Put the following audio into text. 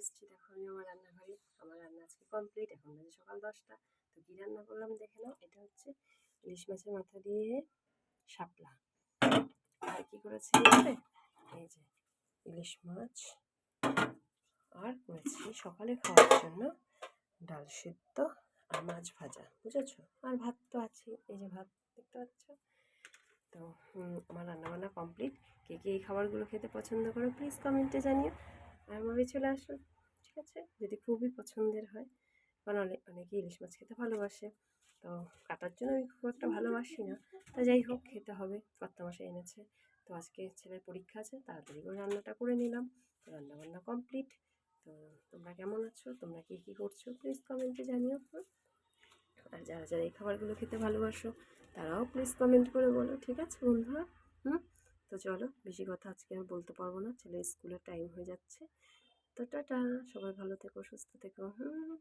এসেছি, দেখো আমি আমার রান্নাঘরে আমার রান্না আজকে কমপ্লিট এখন বাজে সকাল দশটা। তো কী রান্না করলাম দেখে নাও, এটা হচ্ছে ইলিশ মাছের মাথা দিয়ে শাপলা। আর কী করেছি? এই যে ইলিশ মাছ, আর করেছি সকালে খাওয়ার জন্য ডাল সিদ্ধ আর মাছ ভাজা, বুঝেছ? আর ভাত তো আছে এই যে ভাত দেখতে পাচ্ছ? তো আমার রান্নাবান্না কমপ্লিট কে কে এই খাবারগুলো খেতে পছন্দ করো প্লিজ কমেন্টে জানিও। আর আমার চলে আসো ঠিক আছে? যদি খুবই পছন্দের হয়, কারণ অনেক অনেকে ইলিশ মাছ খেতে ভালোবাসে, তো কাটার জন্য আমি খুব একটা ভালোবাসি না। তা যাই হোক, খেতে হবে কর্তা মাসে এনেছে। তো আজকে ছেলের পরীক্ষা আছে, তাড়াতাড়ি করে রান্নাটা করে নিলাম। তো রান্নাবান্না কমপ্লিট তো তোমরা কেমন আছো? তোমরা কী কী করছ? প্লিজ কমেন্টে জানিও? আর যারা যারা এই খাবারগুলো খেতে ভালোবাসো, তারাও প্লিজ কমেন্ট করে বলো, ঠিক আছে বন্ধুরা? হুম? তো চলো, বেশি কথা আজকে আমি বলতে পারব না। ছেলে স্কুলের টাইম হয়ে যাচ্ছে। তো টাটা, সবাই ভালো থেকো, সুস্থ থেকো। হুম।